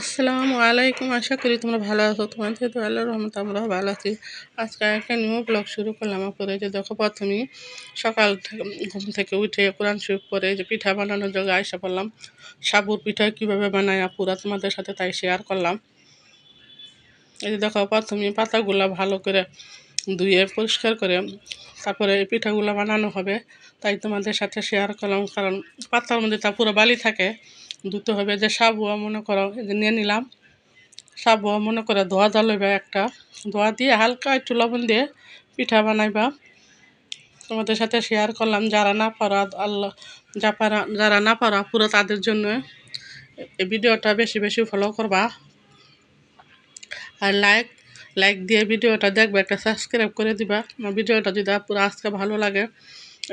আসসালামু আলাইকুম। আশা করি তোমরা ভালো আছো। তোমার যেহেতু আল্লাহ রহমত আমরা ভালো আছি। আজকে একটা নিউ ব্লগ শুরু করলাম পরে যে দেখো প্রথমে সকাল ঘুম থেকে উঠে কোরআন শরীফ পরে যে পিঠা বানানোর জায়গায় আয়সা পড়লাম সাবুর পিঠা কীভাবে বানায় পুরা তোমাদের সাথে তাই শেয়ার করলাম। এই যে দেখো প্রথমে পাতাগুলা ভালো করে ধুয়ে, পরিষ্কার করে তারপরে এই পিঠাগুলো বানানো হবে। তাই তোমাদের সাথে শেয়ার করলাম, কারণ পাতার মধ্যে তা পুরো বালি থাকে। ধুতে হবে যে সাবুয়া, মনে করো যে নিয়ে নিলাম। সাবুয়া, মনে করে, ধোয়া জ্বালবে একটা। ধোয়া দিয়ে হালকা একটু লবণ দিয়ে পিঠা বানাইবা। তোমাদের সাথে শেয়ার করলাম, যারা না পারা, আল্লাহ, যা পারা, যারা না পারা, পুরো তাদের জন্য। এই ভিডিওটা বেশি বেশি ফলো করবা। আর লাইক লাইক দিয়ে ভিডিওটা দেখবে, একটা সাবস্ক্রাইব করে দিবা। ভিডিওটা যদি পুরো আজকে ভালো লাগে,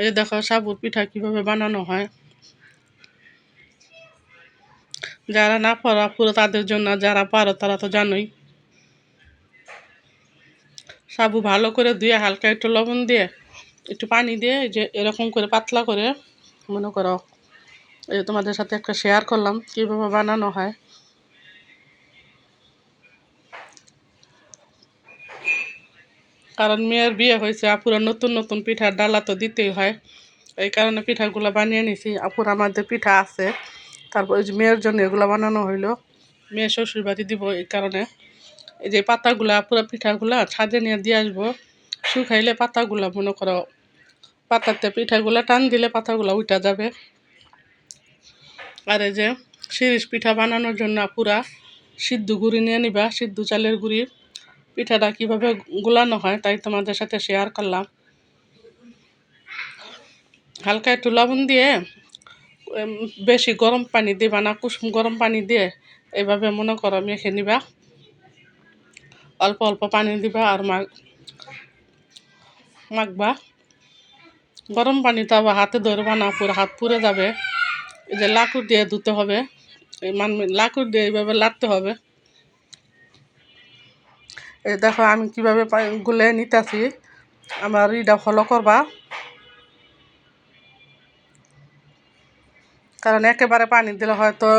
এই দেখো, সাবুর পিঠা কীভাবে বানানো হয়। যারা না পারা পুরো তাদের জন্য যারা পারো তারা তো জানোই। সাবু ভালো করে ধুয়ে হালকা একটু লবণ দিয়ে, একটু পানি দিয়ে যে এরকম করে পাতলা করে, মনে করো, এই তোমাদের সাথে একটা শেয়ার করলাম, কীভাবে বানানো হয়। কারণ মেয়ের বিয়ে হয়েছে, আপুরা নতুন নতুন পিঠার ডালা তো দিতেই হয়। এই কারণে পিঠাগুলো বানিয়ে নিছি। আপুর আমাদের পিঠা আছে। তারপর যে মেয়ের জন্য এগুলো বানানো হইল। মেয়ে শ্বশুর বাড়ি দিব এই কারণে। এই যে পাতাগুলা, পুরো পিঠাগুলা ছাদে নিয়ে দিয়ে আসব। শুকাইলে পাতাগুলা, মনে করো, পাতাতে পিঠাগুলা টান দিলে পাতাগুলা উঠা যাবে। আর এই যে শিরিষ পিঠা বানানোর জন্য পুরা সিদ্ধ গুঁড়ি নিয়ে নিবা, সিদ্ধ চালের গুঁড়ি। পিঠাটা কীভাবে গুলানো হয় তাই তোমাদের সাথে শেয়ার করলাম। হালকা একটু লবণ দিয়ে বেশি গরম পানি দিবা না, কুসুম গরম পানি দিয়ে এভাবে মনে করো মেখে নিবা। অল্প অল্প পানি দিবা আর মাখ মাখবা। গরম পানি তো আবার হাতে ধরবা না, পুরো হাত পুড়ে যাবে। এই যে লাকুর দিয়ে ধুতে হবে। মান লাকুর দিয়ে এইভাবে লাগতে হবে। এই দেখো আমি কীভাবে গুলে নিতেছি। আমার ইটা ফলো করবা। কারণ একেবারে পানি দিলে হয়তো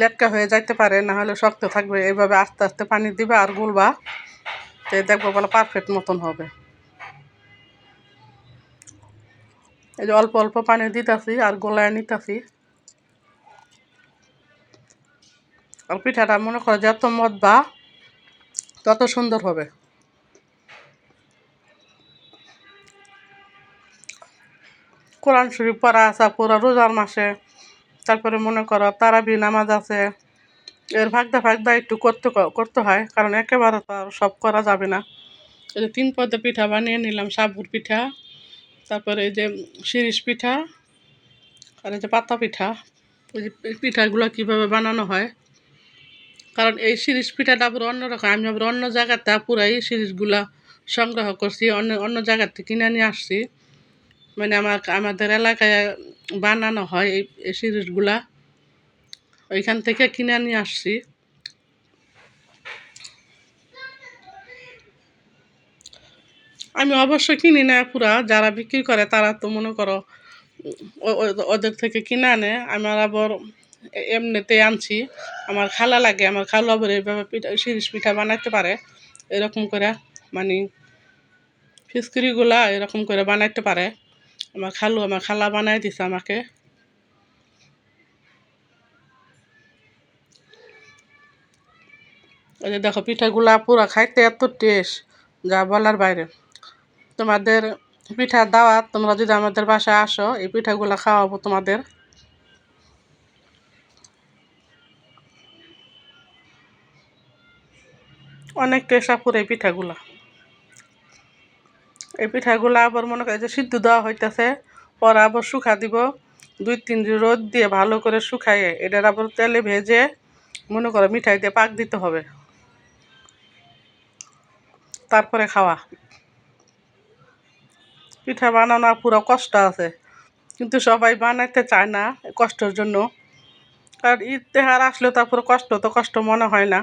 লেটকা হয়ে যাইতে পারে, না হলে শক্ত থাকবে। এইভাবে আস্তে আস্তে পানি দিবে আর গুলবা, তো দেখব বলে পারফেক্ট মতন হবে। এই যে অল্প অল্প পানি দিতেছি আর গোলায় নিতেছি। আর পিঠাটা মনে করো যত মদ বা তত সুন্দর হবে। কোরআন শরীফ পড়া আছে, পুরো রোজার মাসে। তারপরে মনে করো তারাবি নামাজ আছে। এর ভাগদা ভাগদা একটু করতে করতে হয়, কারণ একেবারে তো আর সব করা যাবে না। এই যে তিন পদে পিঠা বানিয়ে নিলাম, সাবুর পিঠা, তারপরে এই যে শিরিষ পিঠা, আর এই যে পাতা পিঠা। ওই যে পিঠাগুলো কীভাবে বানানো হয়? কারণ এই শিরিষ পিঠাটা আবার অন্যরকম আমি আবার অন্য জায়গাতে পুরাই শিরিষগুলা সংগ্রহ করছি, অন্য অন্য জায়গার থেকে কিনে নিয়ে আসছি। মানে আমার, আমাদের এলাকায় বানানো হয় এই এই সিরিজগুলা। ওইখান থেকে কিনে নিয়ে আসছি। আমি অবশ্য কিনি না পুরা, যারা বিক্রি করে তারা তো মনে করো ওদের থেকে কিনে আনে। আমার আবার এমনিতে আনছি। আমার খালা লাগে, আমার খালা আবার এইভাবে পিঠা শিরিষ পিঠা বানাইতে পারে। এরকম করে মানে ফিসকিরিগুলা এরকম করে বানাইতে পারে। আমার খালু আমার খালা বানাই দিছে আমাকে। ওই দেখো পিঠাগুলা পুরো খাইতে এত টেস্ট যা বলার বাইরে। তোমাদের পিঠা দাওয়াত, তোমরা যদি আমাদের বাসায় আসো, এই পিঠাগুলা খাওয়াবো তোমাদের। অনেক টেস্ট আপুর এই পিঠাগুলা এই পিঠাগুলো আবার মনে করে যে সিদ্ধ দেওয়া হইতেছে, পরে আবার শুকা দিব। দুই তিন রোদ দিয়ে ভালো করে শুকাইয়ে এটার আবার তেলে ভেজে মনে করো মিঠাই দিয়ে পাক দিতে হবে। তারপরে খাওয়া। পিঠা বানানো পুরো কষ্ট আছে, কিন্তু সবাই বানাইতে চায় না কষ্টের জন্য। কারণ ঈদ তেহার আসলে তারপরে কষ্ট, তো কষ্ট মনে হয় না।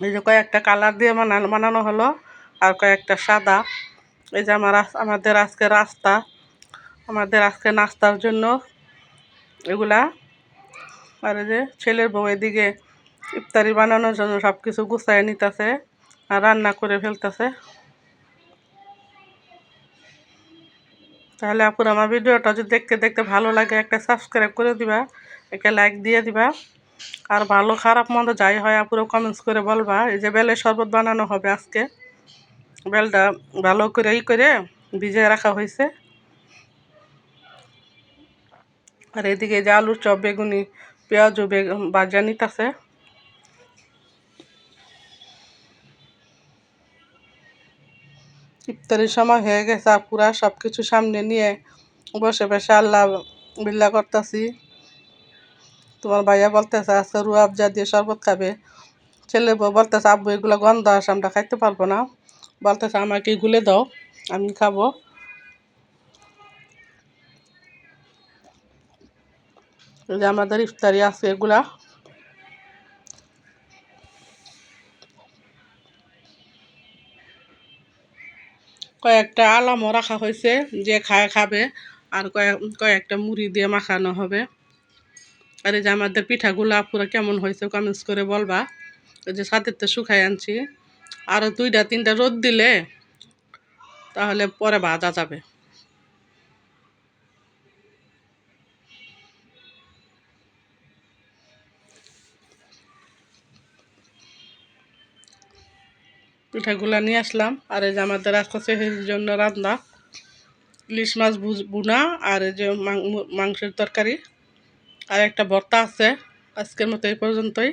এই যে কয়েকটা কালার দিয়ে বানানো বানানো হলো আর কয়েকটা সাদা। এই যে আমার আমাদের আজকে রাস্তা, আমাদের আজকে নাস্তার জন্য এগুলা। আর যে ছেলের বউ এদিকে ইফতারি বানানোর জন্য সব কিছু গুছায় নিতেছে আর রান্না করে ফেলতেছে। তাহলে আপুর আমার ভিডিওটা যদি দেখতে দেখতে ভালো লাগে একটা সাবস্ক্রাইব করে দিবা, একটা লাইক দিয়ে দিবা। আর ভালো খারাপ মন্দ যাই হয় আপুরো কমেন্টস করে বলবা। এই যে বেলের শরবত বানানো হবে আজকে। বেলটা ভালো করে ই করে ভিজিয়ে রাখা হয়েছে। আর এদিকে যে আলুর চপ, বেগুনি বেগুন বাজা নিতেছে। ইফতারির সময় হয়ে গেছে পুরা সব কিছু সামনে নিয়ে বসে বসে আল্লাহ বিল্লা করতেছি। তোমার ভাইয়া বলতেছে, আজকে রু আফজা দিয়ে শরবত খাবে, ছেলে বউ বলতেছে, আব্বু, এগুলো গন্ধ আসে আমরা খাইতে পারব না। বলতেছে, আমাকে গুলে দাও, আমি খাব। এই যে আমাদের ইফতারি আছে এগুলা। কয়েকটা আলামও রাখা হয়েছে, যে খায় খাবে, আর কয়েক কয়েকটা মুড়ি দিয়ে মাখানো হবে। আর এই যে আমাদের পিঠাগুলো পুরো কেমন হয়েছে কমেন্টস করে বলবা। যে ছাদের তো শুকাই আনছি। আরও দুইটা তিনটা রোদ দিলে তাহলে পরে ভাজা যাবে। পিঠাগুলা নিয়ে আসলাম। আর এই যে আমাদের আজকে সেহের জন্য রান্না। ইলিশ মাছ ভুনা আর এই যে মাংসের তরকারি। আর একটা ভর্তা আছে। আজকের মতো এই পর্যন্তই।